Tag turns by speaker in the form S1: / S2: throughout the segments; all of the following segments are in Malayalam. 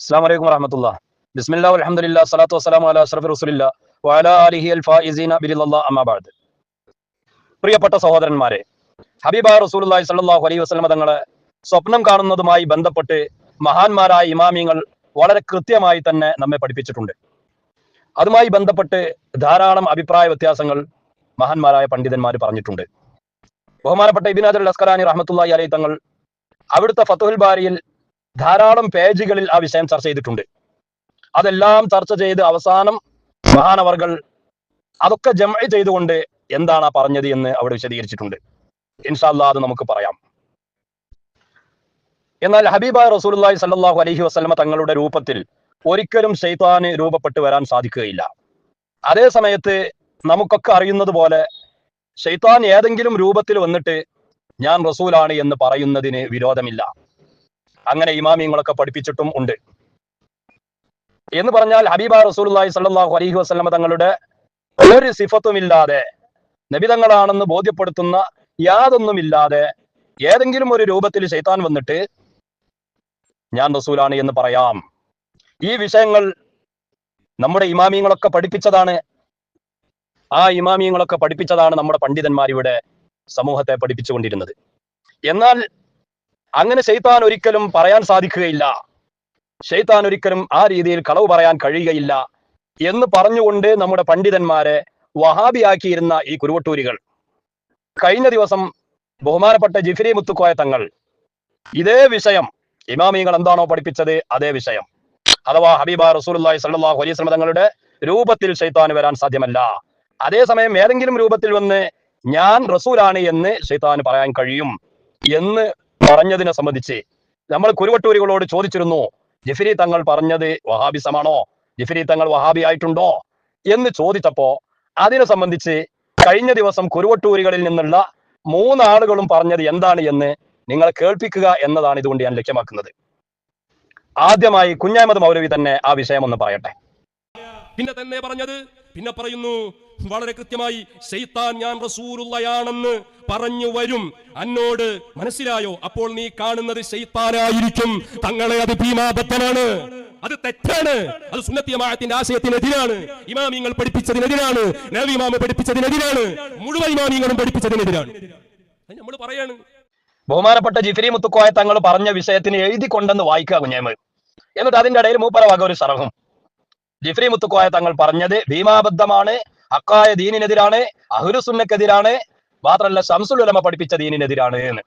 S1: അസ്സാം വലൈക്കും വറഹമത്തുള്ള. ബിസ്മില്ലാ അലഹമുല്ല സ്വലാത്തു വസ്സലാമു അല അഷ്റഫ് റസുലില്ല വഅല അലിഹി അൽ ഫായിസീന ബിലില്ലാ അമ്മാബാദ് പ്രിയപ്പെട്ട സഹോദരന്മാരെ ഹബീബ റസൂലുള്ളാഹി സ്വല്ലല്ലാഹു അലൈഹി വസല്ലം തങ്ങളെ സ്വപ്നം കാണുന്നതുമായി ബന്ധപ്പെട്ട് മഹാന്മാരായ ഇമാമിങ്ങൾ വളരെ കൃത്യമായി തന്നെ നമ്മെ പഠിപ്പിച്ചിട്ടുണ്ട്. അതുമായി ബന്ധപ്പെട്ട് ധാരാളം അഭിപ്രായ വ്യത്യാസങ്ങൾ മഹാന്മാരായ പണ്ഡിതന്മാർ പറഞ്ഞിട്ടുണ്ട്. ബഹുമാനപ്പെട്ട ഇബിനാദുൽ അസ്കലാനി റഹ്മത്തുള്ളാഹി അലൈ തങ്ങൾ അവിടുത്തെ ഫത്തുൽ ബാരിയിൽ ധാരാളം പേജുകളിൽ ആ വിഷയം ചർച്ച ചെയ്തിട്ടുണ്ട്. അതെല്ലാം ചർച്ച ചെയ്ത് അവസാനം മഹാനവർകൾ അതൊക്കെ ജമ ചെയ്തുകൊണ്ട് എന്താണ് പറഞ്ഞത് എന്ന് അവിടെ വിശദീകരിച്ചിട്ടുണ്ട്. ഇൻഷാല്ലാ അത് നമുക്ക് പറയാം. എന്നാൽ ഹബീബ റസൂലുള്ളാഹി സല്ലാഹു അലഹി വസ്ലമ തങ്ങളുടെ രൂപത്തിൽ ഒരിക്കലും ഷെയ്ത്താന് രൂപപ്പെട്ടു വരാൻ സാധിക്കുകയില്ല. അതേ സമയത്ത് നമുക്കൊക്കെ അറിയുന്നത് പോലെ ഷെയ്ത്താൻ ഏതെങ്കിലും രൂപത്തിൽ വന്നിട്ട് ഞാൻ റസൂലാണ് എന്ന് പറയുന്നതിന് വിരോധമില്ല. അങ്ങനെ ഇമാമിയങ്ങളൊക്കെ പഠിപ്പിച്ചിട്ടും ഉണ്ട്. എന്ന് പറഞ്ഞാൽ ഹബീബ റസൂലുള്ളാഹി സ്വല്ലല്ലാഹു അലഹി വസ്ലമ തങ്ങളുടെ ഒരു സിഫത്തുമില്ലാതെ നബിതങ്ങളാണെന്ന് ബോധ്യപ്പെടുത്തുന്ന യാതൊന്നുമില്ലാതെ ഏതെങ്കിലും ഒരു രൂപത്തിൽ ശൈത്താൻ വന്നിട്ട് ഞാൻ റസൂലാണ് എന്ന് പറയാം. ഈ വിഷയങ്ങൾ നമ്മുടെ ഇമാമിയങ്ങളൊക്കെ പഠിപ്പിച്ചതാണ്. ആ ഇമാമിയങ്ങളൊക്കെ പഠിപ്പിച്ചതാണ് നമ്മുടെ പണ്ഡിതന്മാർ ഇവിടെ സമൂഹത്തെ പഠിപ്പിച്ചുകൊണ്ടിരുന്നത്. എന്നാൽ അങ്ങനെ ഷെയ്ത്താൻ ഒരിക്കലും പറയാൻ സാധിക്കുകയില്ല. ഷെയ്ത്താൻ ഒരിക്കലും ആ രീതിയിൽ കളവ് പറയാൻ കഴിയുകയില്ല എന്ന് പറഞ്ഞുകൊണ്ട് നമ്മുടെ പണ്ഡിതന്മാരെ വഹാബിയാക്കിയിരുന്ന ഈ കുരുവട്ടൂരികൾ. കഴിഞ്ഞ ദിവസം ബഹുമാനപ്പെട്ട ജിഫിരി മുത്തുക്കോയ തങ്ങൾ ഇതേ വിഷയം ഇമാമിയങ്ങൾ എന്താണോ പഠിപ്പിച്ചത് അതേ വിഷയം. അഥവാ ഹബീബ റസൂലി സല്ലാഹു അലൈസ് തങ്ങളുടെ രൂപത്തിൽ ഷെയ്ത്താൻ വരാൻ സാധ്യമല്ല. അതേസമയം ഏതെങ്കിലും രൂപത്തിൽ വന്ന് ഞാൻ റസൂലാണ് എന്ന് ഷെയ്ത്താൻ പറയാൻ കഴിയും എന്ന് പറഞ്ഞതിനെ സംബന്ധിച്ച് നമ്മൾ കുരുവട്ടൂരികളോട് ചോദിച്ചിരുന്നു ജഫരി തങ്ങൾ പറഞ്ഞത് വഹാബിസമാണോ? ജഫരി തങ്ങൾ വഹാബി ആയിട്ടുണ്ടോ? എന്ന് ചോദിച്ചപ്പോ അതിനെ സംബന്ധിച്ച് കഴിഞ്ഞ ദിവസം കുരുവട്ടൂരികളിൽ നിന്നുള്ള മൂന്നാളുകളും പറഞ്ഞത് എന്താണ് എന്ന് നിങ്ങൾ കേൾപ്പിക്കുക എന്നതാണ് ഇതുകൊണ്ട് ഞാൻ ലക്ഷ്യമാക്കുന്നത്. ആദ്യമായി കുഞ്ഞാമത് മൗലവി തന്നെ ആ വിഷയം ഒന്ന് പറയട്ടെ.
S2: പിന്നെ തന്നെ പറഞ്ഞത് പിന്നെ പറയുന്നു വളരെ കൃത്യമായി ശൈത്താൻ ഞാൻ റസൂലുള്ളയാണെന്ന് പറഞ്ഞു വരും. അന്നോട് മനസ്സിലായോ? അപ്പോൾ നീ കാണുന്നത് ശൈത്താനായിരിക്കും. തങ്ങളെ അത് ഭീമാബദ്ധമാണ് അത് തെറ്റാണ്. അത് സുന്നത്തിയമായത്തിന്റെ ആശയത്തിനെതിരാണ്. ഇമാമിങ്ങൾ പഠിപ്പിച്ചതിനെതിരാണ്. നവിമാമ പഠിപ്പിച്ചതിനെതിരാണ്. മുഴുവൻ ഇമാമിങ്ങളും പഠിപ്പിച്ചതിനെതിരാണ്. നമ്മൾ പറയാണ്.
S1: ബഹുമാനപ്പെട്ട ജിഫിരി മുത്തുക്കോയ തങ്ങൾ പറഞ്ഞ വിഷയത്തിന് എഴുതി കൊണ്ടെന്ന് വായിക്കുക കുഞ്ഞേമ് എന്നിട്ട് അതിന്റെ ഇടയിൽ മൂപ്പര വക ഒരു സർഹം ജിഫരി മുത്തുക്കോയ തങ്ങൾ പറഞ്ഞത് ഭീമാബദ്ധമാണ് അക്കായ ദീനിനെതിരാണ് അഹുരുസുന്നക്കെതിരാണ് മാത്രമല്ല ശംസുലുലമ പഠിപ്പിച്ച ദീനിനെതിരാണ് എന്ന്.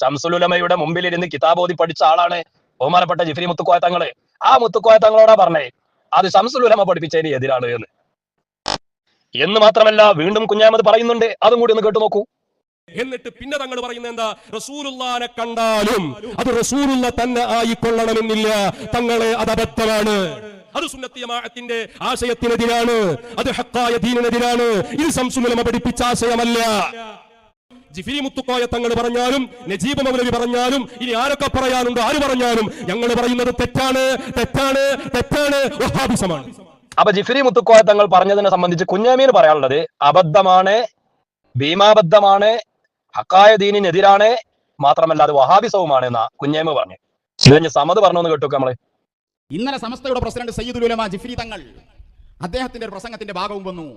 S1: ശംസുലുലമയുടെ മുമ്പിലിരുന്ന് കിതാബോധി പഠിച്ച ആളാണ് ബഹുമാനപ്പെട്ട ജിഫ്രി മുത്തുക്കോയ തങ്ങൾ ആ മുത്തുക്കോയ തങ്ങളോടാ പറഞ്ഞേ അത് ശംസുലുലമ പഠിപ്പിച്ചതിന് എതിരാണ് എന്ന്. എന്ന് മാത്രമല്ല വീണ്ടും കുഞ്ഞാമത് പറയുന്നുണ്ട് അതും കൂടി ഒന്ന് കേട്ടു നോക്കൂ.
S2: എന്നിട്ട് പിന്നെ തങ്ങൾ പറയുന്നത് എന്താ? റസൂലുള്ളാനെ കണ്ടാലും അത് റസൂലുള്ള തന്നെ ആയിക്കൊള്ളണമെന്നില്ല. തങ്ങളെ അത് അബദ്ധമാണ്. അത് സുന്നത്തിയമാഅത്തിന്റെ ആശയത്തിനെതിരാണ്. അത് ഹക്കായ ദീനിനെതിരാണ്. ഇത് സംസുലമ പഠിപ്പിച്ച ആശയമല്ല. ജിഫിരി മുത്തുക്കോയ തങ്ങൾ പറഞ്ഞാലും നജീബ് മൗലവി പറഞ്ഞാലും ഇനി ആരൊക്കെ പറയാനുണ്ട് ആര് പറഞ്ഞാലും ഞങ്ങൾ പറയുന്നത് തെറ്റാണ് തെറ്റാണ് തെറ്റാണ് വഹാബിസമാണ്.
S1: അപ്പൊ ജിഫിരി മുത്തുക്കോയ തങ്ങൾ പറഞ്ഞതിനെ സംബന്ധിച്ച് കുഞ്ഞാമീന് പറയാനുള്ളത് അബദ്ധമാണ് ഭീമാബദ്ധമാണ് ഹക്കായ ദീനിനെതിരാണ് മാത്രമല്ല അത് വഹാബിസവുമാണ് എന്ന കുഞ്ഞേമ പറഞ്ഞു. ഇത് കഴിഞ്ഞ് സമത് പറഞ്ഞു കേട്ടു നമ്മൾ.
S3: ഇന്നലെ സമസ്തയുടെ പ്രസിഡന്റ് സയ്യിദ് ഉലമ ജിഫ്രി തങ്ങൾ അദ്ദേഹത്തിന്റെ ഒരു പ്രസംഗത്തിന്റെ ഭാഗവും വന്നു.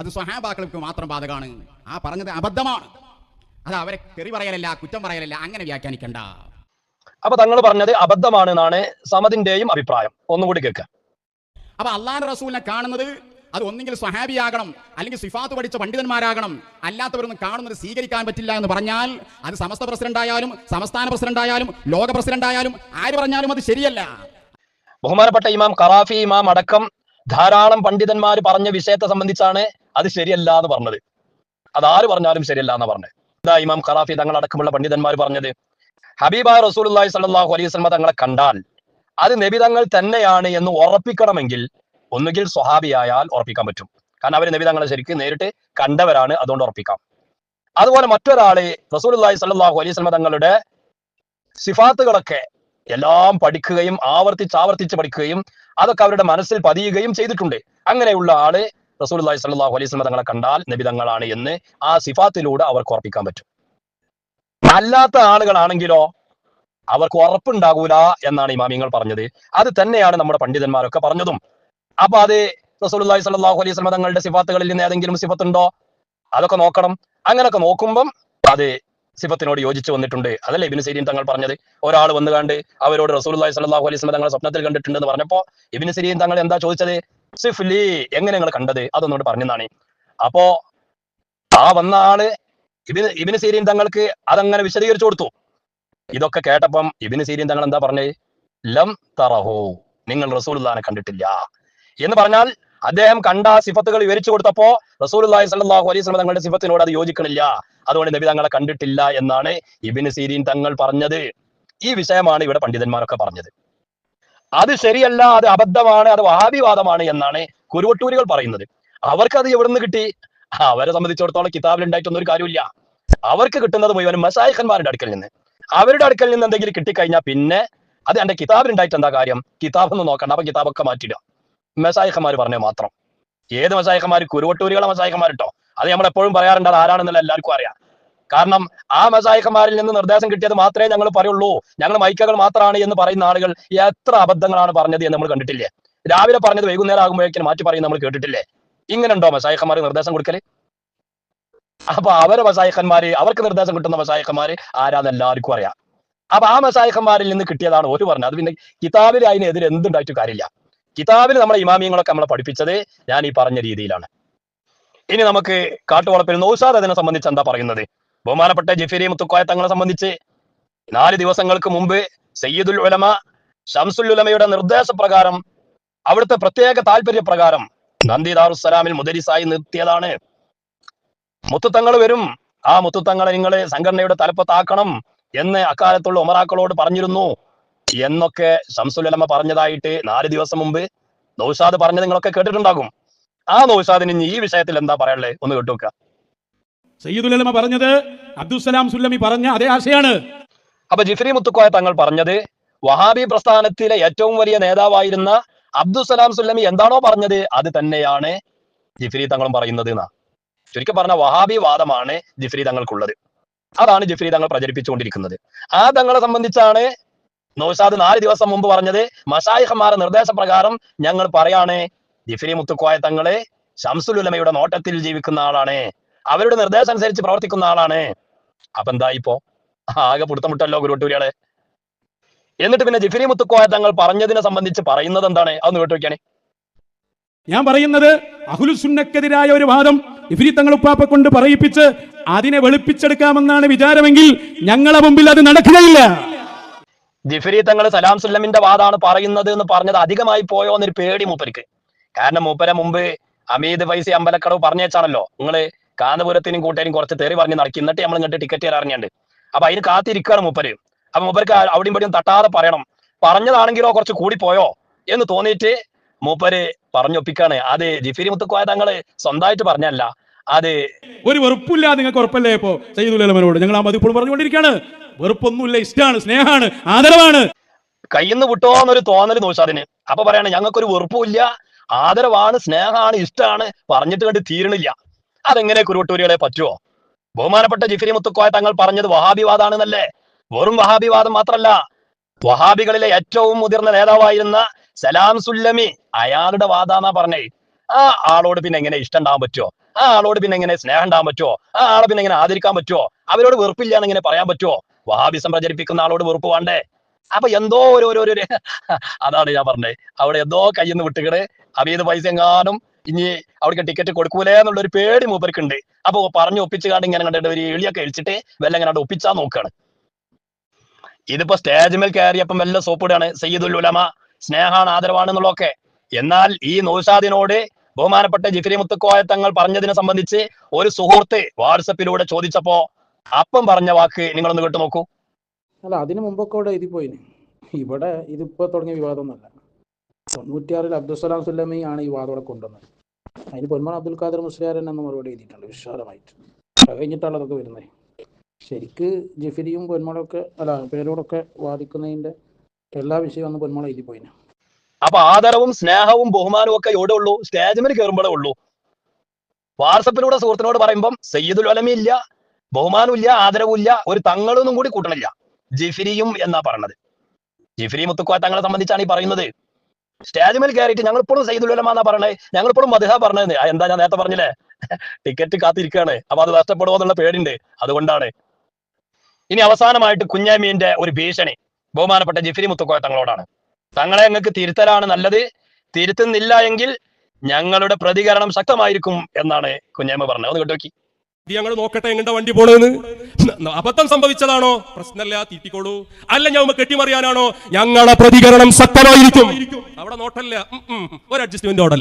S3: അത് സ്വഹാബാക്കൾക്ക് മാത്രം ബാധകമാണ് ആ പറഞ്ഞത് അബദ്ധമാണ്. അത് അവരെ തെറി പറയലല്ല കുറ്റം പറയലല്ല അങ്ങനെ വ്യാഖ്യാനിക്കണ്ട.
S1: അപ്പൊ തങ്ങൾ പറഞ്ഞത് അബദ്ധമാണ് എന്നാണ് സമതിന്റെയും അഭിപ്രായം. ഒന്നുകൂടി കേൾക്കുക
S3: അപ്പൊ അള്ളാഹ് റസൂലിനെ കാണുന്നത് അത് ഒന്നെങ്കിൽ സ്വഹാബിയാകണം അല്ലെങ്കിൽ സിഫാത്ത് പഠിച്ച പണ്ഡിതന്മാരാകണം. അല്ലാത്തവരൊന്നും കാണുന്നത് സ്വീകരിക്കാൻ പറ്റില്ല എന്ന് പറഞ്ഞാൽ അത് സമസ്ത പ്രസിഡന്റ് ആയാലും സംസ്ഥാന പ്രസിഡന്റ് ആയാലും ലോക പ്രസിഡന്റ് ആയാലും ആര് പറഞ്ഞാലും അത് ശരിയല്ല.
S1: ബഹുമാനപ്പെട്ട ഇമാം കറാഫി ഇമാം അടക്കം ധാരാളം പണ്ഡിതന്മാർ പറഞ്ഞ വിഷയത്തെ സംബന്ധിച്ചാണ് അത് ശരിയല്ല എന്ന് പറഞ്ഞത്. അത് ആര് പറഞ്ഞാലും ശരിയല്ല എന്ന് പറഞ്ഞത്. ഇതാ ഇമാം ഖറാഫി തങ്ങൾ അടക്കമുള്ള പണ്ഡിതന്മാർ പറഞ്ഞത്. ഹബീബ റസൂലുള്ളാഹി സ്വല്ലല്ലാഹു അലൈഹി സ്വലമ തങ്ങളെ കണ്ടാൽ അത് നബി തങ്ങൾ തന്നെയാണ് എന്ന് ഉറപ്പിക്കണമെങ്കിൽ ഒന്നുകിൽ സ്വഹാബിയായാൽ ഉറപ്പിക്കാൻ പറ്റും. കാരണം അവർ നബി തങ്ങളെ ശരിക്കും നേരിട്ട് കണ്ടവരാണ് അതുകൊണ്ട് ഉറപ്പിക്കാം. അതുപോലെ മറ്റൊരാൾ റസൂലുള്ളാഹി സല്ലാഹു അലൈഹി വസല്ലമ തങ്ങളുടെ സിഫാത്തുകളൊക്കെ എല്ലാം പഠിക്കുകയും ആവർത്തിച്ച് ആവർത്തിച്ച് പഠിക്കുകയും അതൊക്കെ അവരുടെ മനസ്സിൽ പതിയുകയും ചെയ്തിട്ടുണ്ട്. അങ്ങനെയുള്ള ആൾ റസൂലുള്ളാഹി സല്ലാഹു അലൈഹി വസല്ലം തങ്ങളെ കണ്ടാൽ നബി തങ്ങളാണ് എന്ന് ആ സിഫാത്തിലൂടെ അവർക്ക് ഉറപ്പിക്കാൻ പറ്റും. അല്ലാത്ത ആളുകളാണെങ്കിലോ അവർക്ക് ഉറപ്പുണ്ടാകൂല എന്നാണ് ഇമാമിങ്ങൾ പറഞ്ഞത്. അത് തന്നെയാണ് നമ്മുടെ പണ്ഡിതന്മാരൊക്കെ പറഞ്ഞതും. അപ്പൊ അത് റസൂലുള്ളാഹി സ്വല്ലല്ലാഹു അലൈഹി വസല്ലം തങ്ങളുടെ സിഫാത്തുകളിൽ നിന്ന് ഏതെങ്കിലും സിഫത്തുണ്ടോ? അതൊക്കെ നോക്കണം. അങ്ങനെയൊക്കെ നോക്കുമ്പം അത് സിഫത്തിനോട് യോജിച്ച് വന്നിട്ടുണ്ട്. അതല്ലേ ഇബിന് സിരീൻ തങ്ങൾ പറഞ്ഞത്? ഒരാൾ വന്നു കണ്ട് അവരോട് റസൂലുള്ളാഹി സ്വല്ലല്ലാഹു അലൈഹി വസല്ലം തങ്ങളെ സ്വപ്നത്തിൽ കണ്ടിട്ടുണ്ടെന്ന് പറഞ്ഞപ്പോ ഇബിന് സിരീൻ തങ്ങൾ എന്താ ചോദിച്ചത്? സിഫ്ലി എങ്ങനെ നിങ്ങൾ കണ്ടത്? അതൊന്നോട് പറഞ്ഞതാണ്. അപ്പോ ആ വന്ന ആൾ ഇബിന് ഇബിന് സീരീൻ തങ്ങൾക്ക് അതങ്ങനെ വിശദീകരിച്ചു കൊടുത്തു. ഇതൊക്കെ കേട്ടപ്പം ഇബിന് സീരീൻ തങ്ങൾ എന്താ പറഞ്ഞത്? ലം തറഹു നിങ്ങൾ റസൂലുള്ളാനെ കണ്ടിട്ടില്ല. എന്ന് പറഞ്ഞാൽ അദ്ദേഹം കണ്ട സിഫത്തുകൾ വിവരിച്ചു കൊടുത്തപ്പോ റസൂലുള്ളാഹി സലാഹു അലൈഹി വസല്ലം തങ്ങളുടെ സിഫത്തിനോട് അത് യോജിക്കണില്ല. അതുകൊണ്ട് നബി തങ്ങളെ കണ്ടിട്ടില്ല എന്നാണ് ഇബിന് സീരീൻ തങ്ങൾ പറഞ്ഞത്. ഈ വിഷയമാണ് ഇവിടെ പണ്ഡിതന്മാരൊക്കെ പറഞ്ഞത്. അത് ശരിയല്ല അത് അബദ്ധമാണ് അത് വഹാബിവാദമാണ് എന്നാണ് കുരുവട്ടൂരികൾ പറയുന്നത്. അവർക്ക് അത് എവിടെ നിന്ന് കിട്ടി? അവരെ സംബന്ധിച്ചിടത്തോളം കിതാബിൽ ഉണ്ടായിട്ടൊന്നും ഒരു കാര്യമില്ല അവർക്ക് കിട്ടുന്നത് മുഴുവൻ മസായിഖന്മാരുടെ അടുക്കൽ നിന്ന്. അവരുടെ അടുക്കൽ നിന്ന് എന്തെങ്കിലും കിട്ടിക്കഴിഞ്ഞാൽ പിന്നെ അത് എന്റെ കിതാബിൽ ഉണ്ടായിട്ട് എന്താ കാര്യം? കിതാബ് ഒന്ന് നോക്കണ്ട അപ്പൊ കിതാബൊക്കെ മാറ്റിയിടുക. മെസായിഖന്മാർ പറഞ്ഞ മാത്രം. ഏത് മെസായിഖമാർ കുരുവട്ടൂരികളെ മെസായിഖമാരിട്ടോ അത് നമ്മൾ എപ്പോഴും പറയാറുണ്ട് അത് എല്ലാവർക്കും അറിയാം. കാരണം ആ മെസായിഖമാരിൽ നിന്ന് നിർദ്ദേശം കിട്ടിയത് മാത്രമേ ഞങ്ങൾ പറയുള്ളൂ. ഞങ്ങൾ മൈക്കകൾ മാത്രമാണ് എന്ന് പറയുന്ന ആളുകൾ എത്ര അബദ്ധങ്ങളാണ് പറഞ്ഞത് എന്ന് നമ്മൾ കണ്ടിട്ടില്ലേ? രാവിലെ പറഞ്ഞത് വൈകുന്നേരം ആകുമ്പോഴേക്കും മാറ്റി പറയുന്നത് നമ്മൾ കേട്ടിട്ടില്ലേ? ഇങ്ങനെ ഉണ്ടോ നിർദ്ദേശം കൊടുക്കൽ? അപ്പൊ അവരെ മസായിഖന്മാര് അവർക്ക് നിർദ്ദേശം കിട്ടുന്ന മസായിഖന്മാര് ആരാന്ന് എല്ലാവർക്കും അറിയാം. അപ്പൊ ആ മസായിഖന്മാരിൽ നിന്ന് കിട്ടിയതാണ് ഒരു പറഞ്ഞത്. അത് പിന്നെ കിതാബിൽ അതിനെതിരെ എന്തുണ്ടായിട്ട് കാര്യമില്ല. കിതാബിൽ നമ്മളെ ഇമാമിയങ്ങളൊക്കെ നമ്മളെ പഠിപ്പിച്ചത് ഞാൻ ഈ പറഞ്ഞ രീതിയിലാണ്. ഇനി നമുക്ക് കാട്ടുവളപ്പിൽ നൗസാദ് അതിനെ സംബന്ധിച്ച് എന്താ പറയുന്നത്? ബഹുമാനപ്പെട്ട ജിഫിരി മുത്തുക്കോയ തങ്ങളെ സംബന്ധിച്ച് നാല് ദിവസങ്ങൾക്ക് മുമ്പ് സയ്യിദുൽ ഉലമ ഷംസുൽ ഉലമയുടെ നിർദ്ദേശപ്രകാരം അവിടുത്തെ പ്രത്യേക താല്പര്യപ്രകാരം നന്ദി ദാറുസലാമിൽ മുദരിസായി നിർത്തിയതാണ്. മുത്തുത്തങ്ങൾ വരും. ആ മുത്തുത്തങ്ങളെ നിങ്ങൾ സംഘടനയുടെ തലപ്പത്താക്കണം എന്ന് അക്കാലത്തുള്ള ഉമറാക്കളോട് പറഞ്ഞിരുന്നു. എന്നൊക്കെ ഷംസുലമ പറഞ്ഞതായിട്ട് നാല് ദിവസം മുമ്പ് നൗഷാദ് പറഞ്ഞത് നിങ്ങളൊക്കെ കേട്ടിട്ടുണ്ടാകും. ആ നൗഷാദിന് ഇനി ഈ വിഷയത്തിൽ എന്താ പറയാനുള്ളത് ഒന്ന് കേട്ടുവെക്ക
S4: സയ്യിദുലമ പറഞ്ഞത് അബ്ദുസലാം സുല്ലമി പറഞ്ഞ അതേ ആശയാണ്.
S1: അപ്പൊ ജിഫ്രി മുത്തുക്കോയ തങ്ങൾ പറഞ്ഞത് വഹാബി പ്രസ്ഥാനത്തിലെ ഏറ്റവും വലിയ നേതാവായിരുന്ന അബ്ദുസലാം സുല്ലമി എന്താണോ പറഞ്ഞത് അത് തന്നെയാണ് ജിഫ്രി തങ്ങളും പറയുന്നത് എന്നാ. ചുരുക്കി പറഞ്ഞ വഹാബി വാദമാണ് ജിഫ്രി തങ്ങൾക്കുള്ളത്. അതാണ് ജിഫ്രി തങ്ങൾ പ്രചരിപ്പിച്ചുകൊണ്ടിരിക്കുന്നത്. ആ തങ്ങളെ സംബന്ധിച്ചാണ് നൗഷാദ് നാല് ദിവസം മുമ്പ് പറഞ്ഞത് മഷായിഹമാരുടെ നിർദ്ദേശപ്രകാരം ഞങ്ങൾ പറയാണ് ജിഫ്രി മുത്തുക്കോയ തങ്ങൾ ഷംസുൽ ഉലമയുടെ നോട്ടത്തിൽ ജീവിക്കുന്ന ആളാണ്. അവരുടെ നിർദ്ദേശം അനുസരിച്ച് പ്രവർത്തിക്കുന്ന ആളാണ്. അപ്പൊ എന്താ ഇപ്പോ? ആകെ പുടുത്തമുട്ടല്ലോ ഗുരുട്ടൂരികളെ എന്നിട്ട് പിന്നെ ജിഫിരി മുത്തുക്കോയ തങ്ങൾ പറഞ്ഞതിനെ സംബന്ധിച്ച് പറയുന്നത് എന്താണ്? അതൊന്ന് കേട്ടു നോക്കിയാണേ.
S4: ഞാൻ പറയുന്നത് അഹുലുസുന്നക്കെതിരായ ഒരു വാദം ഇഫിരി തങ്ങളുപ്പാപ്പ കൊണ്ട് പറയിപ്പിച്ച് അതിനെ വെളുപ്പിച്ചെടുക്കാമെന്നാണ് വിചാരമെങ്കിൽ ഞങ്ങളെ മുമ്പിൽ അത് നടക്കുകയില്ല.
S1: ജിഫിരി തങ്ങൾ സലാം സുല്ലമിന്റെ വാദാണ് പറയുന്നത് എന്ന് പറഞ്ഞത് അധികമായി പോയോ എന്നൊരു പേടി മൂപ്പർക്ക്. കാരണം മൂപ്പരെ മുമ്പ് അമീദ് ഫൈസി അമ്പലക്കടവ് പറഞ്ഞേച്ചാണല്ലോ നിങ്ങൾ കാന്തപുരത്തിനും കൂട്ടേനും കുറച്ച് തെറി പറഞ്ഞ് നടക്കി. എന്നിട്ട് നമ്മൾ ഇങ്ങോട്ട് ടിക്കറ്റ് തരാൻ അറിഞ്ഞാണ്ട് അപ്പൊ അതിന് കാത്തിരിക്കുകയാണ് മൂപ്പര്. അപ്പൊ മൂപ്പർക്ക് അവിടെയും ഇവിടെയും തട്ടാതെ പറയണം. പറഞ്ഞതാണെങ്കിലോ കുറച്ച് കൂടി പോയോ എന്ന് തോന്നിയിട്ട് മൂപ്പര് പറഞ്ഞൊപ്പിക്കാണ്. അത് ജിഫിരി മുത്തുക്കോയ തങ്ങൾ സ്വന്തമായിട്ട് പറഞ്ഞല്ല അത്.
S4: ഒരു വെറുപ്പില്ല നിങ്ങൾക്ക് ഉറപ്പല്ലേ ഇപ്പോ? സയ്യിദുലമനോട് ഞങ്ങൾ ആ മതിപ്പോഴും പറഞ്ഞുകൊണ്ടിരിക്കുകയാണ്. വെറുപ്പൊന്നുമില്ല ഇഷ്ടമാണ് സ്നേഹമാണ് ആദരവാണ്.
S1: കയ്യിന്ന് വിട്ടോന്നൊരു തോന്നൽ നോശാദിന് അപ്പൊ പറയാണ് ഞങ്ങൾക്കൊരു വെറുപ്പുമില്ല ആദരവാണ് സ്നേഹമാണ് ഇഷ്ടമാണ് പറഞ്ഞിട്ട് കണ്ട് തീരണില്ല. അതെങ്ങനെ കുരുവട്ടൂരികളെ പറ്റുമോ ബഹുമാനപ്പെട്ട ജിഫിരി മുത്തുക്കോയ തങ്ങൾ പറഞ്ഞത് വഹാബിവാദാണെന്നല്ലേ? വെറും വഹാബിവാദം മാത്രല്ല വഹാബികളിലെ ഏറ്റവും മുതിർന്ന നേതാവായിരുന്ന സലാം സുല്ലമി അയാളുടെ വാദാന്നാ പറഞ്ഞേ. ആ ആളോട് പിന്നെ എങ്ങനെ ഇഷ്ടം ഉണ്ടാവാൻ പറ്റുമോ ആ ആളോട് പിന്നെ എങ്ങനെ സ്നേഹം ഉണ്ടാവാൻ പറ്റുമോ ആ ആളെ പിന്നെ എങ്ങനെ ആദരിക്കാൻ പറ്റുമോ അവരോട് വെറുപ്പില്ല എന്ന് ഇങ്ങനെ പറയാൻ പറ്റുമോ വഹാബിസം പ്രചരിപ്പിക്കുന്ന ആളോട് വെറുപ്പ് വേണ്ടേ? അപ്പൊ എന്തോ ഒരു ഒരു അതാണ് ഞാൻ പറഞ്ഞത് അവിടെ എന്തോ കയ്യിൽ നിന്ന് വിട്ടുകട് അമീത് പൈസ എങ്ങാനും ഇനി അവിടേക്ക് ടിക്കറ്റ് കൊടുക്കൂലേ എന്നുള്ള ഒരു പേടി മൂപ്പർക്കുണ്ട്. അപ്പൊ പറഞ്ഞു ഒപ്പിച്ച് കാണ്ട് ഇങ്ങനെ കണ്ടിട്ട് ഒരു എളിയൊക്കെ കഴിച്ചിട്ട് വെല്ലം ഇങ്ങനെ ഒപ്പിച്ചാ നോക്കാണ്. ഇതിപ്പോ സ്റ്റേജ് മേൽ കയറിയപ്പം വല്ല സോപ്പിടാണ് സയ്യിദുൽ ഉലമ. സ്നേഹാണ് ആദരവാണ് എന്നുള്ളതൊക്കെ. എന്നാൽ ഈ നൗഷാദിനോട് ബഹുമാനപ്പെട്ട ജിഫിരി മുത്തക്കോയ തങ്ങൾ പറഞ്ഞതിനെ സംബന്ധിച്ച് ഒരു സുഹൃത്ത് വാട്സപ്പിലൂടെ ചോദിച്ചപ്പോ അപ്പം പറഞ്ഞ വാക്ക് നിങ്ങളൊന്ന് കേട്ടു നോക്കൂ.
S5: അല്ല അതിനു മുമ്പൊക്കെ ഇവിടെ എഴുതി പോയിന്. ഇവിടെ ഇതിപ്പോ തുടങ്ങിയ വിവാദമൊന്നുമല്ല. തൊണ്ണൂറ്റിയാറിൽ അബ്ദുസലാം സുല്ലമി ആണ് ഈ വാദം ഇവിടെ കൊണ്ടുവന്നത്. അതിന് പൊന്മാൻ അബ്ദുൽ ഖാദർ മുസ്ലിയാരൻ എന്ന മറുപടി എഴുതിയിട്ടുണ്ട് വിശാലമായിട്ട്. കഴിഞ്ഞിട്ടാണ് അതൊക്കെ വരുന്നത്. ശരിക്ക് ജിഫിരിയും പൊന്മളൊക്കെ അല്ല പേരോടൊക്കെ വാദിക്കുന്നതിന്റെ എല്ലാ വിഷയവും അന്ന് പൊന്മള എഴുതി
S1: അപ്പൊ ആദരവും സ്നേഹവും ബഹുമാനവും ഒക്കെ എവിടെ ഉള്ളൂ? സ്റ്റേജിൽ കയറുമ്പോഴേ ഉള്ളൂ. വാട്സപ്പിലൂടെ സുഹൃത്തിനോട് പറയുമ്പം സയ്യിദുൽ അലമി ഇല്ല ബഹുമാനവും ഇല്ല ആദരവും ഇല്ല ഒരു തങ്ങളൊന്നും കൂടി കൂട്ടണില്ല. ജിഫിരിയും എന്നാ പറഞ്ഞത് ജിഫിരി മുത്തുക്കോയ തങ്ങളെ സംബന്ധിച്ചാണ് ഈ പറയുന്നത്. സ്റ്റേജ് മേൽ കയറിയിട്ട് ഞങ്ങൾ ഇപ്പോഴും സയ്യിദുൽ അലമ എന്നാ പറഞ്ഞത് ഞങ്ങൾ ഇപ്പോഴും മധുഹ പറഞ്ഞത് എന്താ ഞാൻ നേരത്തെ പറഞ്ഞില്ലേ? ടിക്കറ്റ് കാത്തിരിക്കുകയാണ് അപ്പൊ അത് നഷ്ടപ്പെടുമോ എന്നുള്ള പേടിണ്ട് അതുകൊണ്ടാണ്. ഇനി അവസാനമായിട്ട് കുഞ്ഞാമീന്റെ ഒരു ഭീഷണി. ബഹുമാനപ്പെട്ട ജിഫിരി മുത്തുക്കോയ തങ്ങളോടാണ്. തങ്ങളെ ഞങ്ങൾക്ക് തിരുത്തലാണ് നല്ലത്. തിരുത്തുന്നില്ല എങ്കിൽ ഞങ്ങളുടെ പ്രതികരണം ശക്തമായിരിക്കും എന്നാണ് കുഞ്ഞമ്മ പറഞ്ഞത്. ഒന്ന് കേട്ടോക്കി.
S2: ഞങ്ങൾ നോക്കട്ടെ എങ്ങനെ വണ്ടി പോണെന്ന്? അബദ്ധം സംഭവിച്ചതാണോ? പ്രശ്നമല്ല തീറ്റിക്കോളൂ. അല്ല ഞാൻ കെട്ടിമറിയാനാണോ? ഞങ്ങളുടെ പ്രതികരണം ശക്തമായിരിക്കും. അവിടെ നോട്ടല്ല. ഒരു അഡ്ജസ്റ്റ്മെന്റ് അവിടെ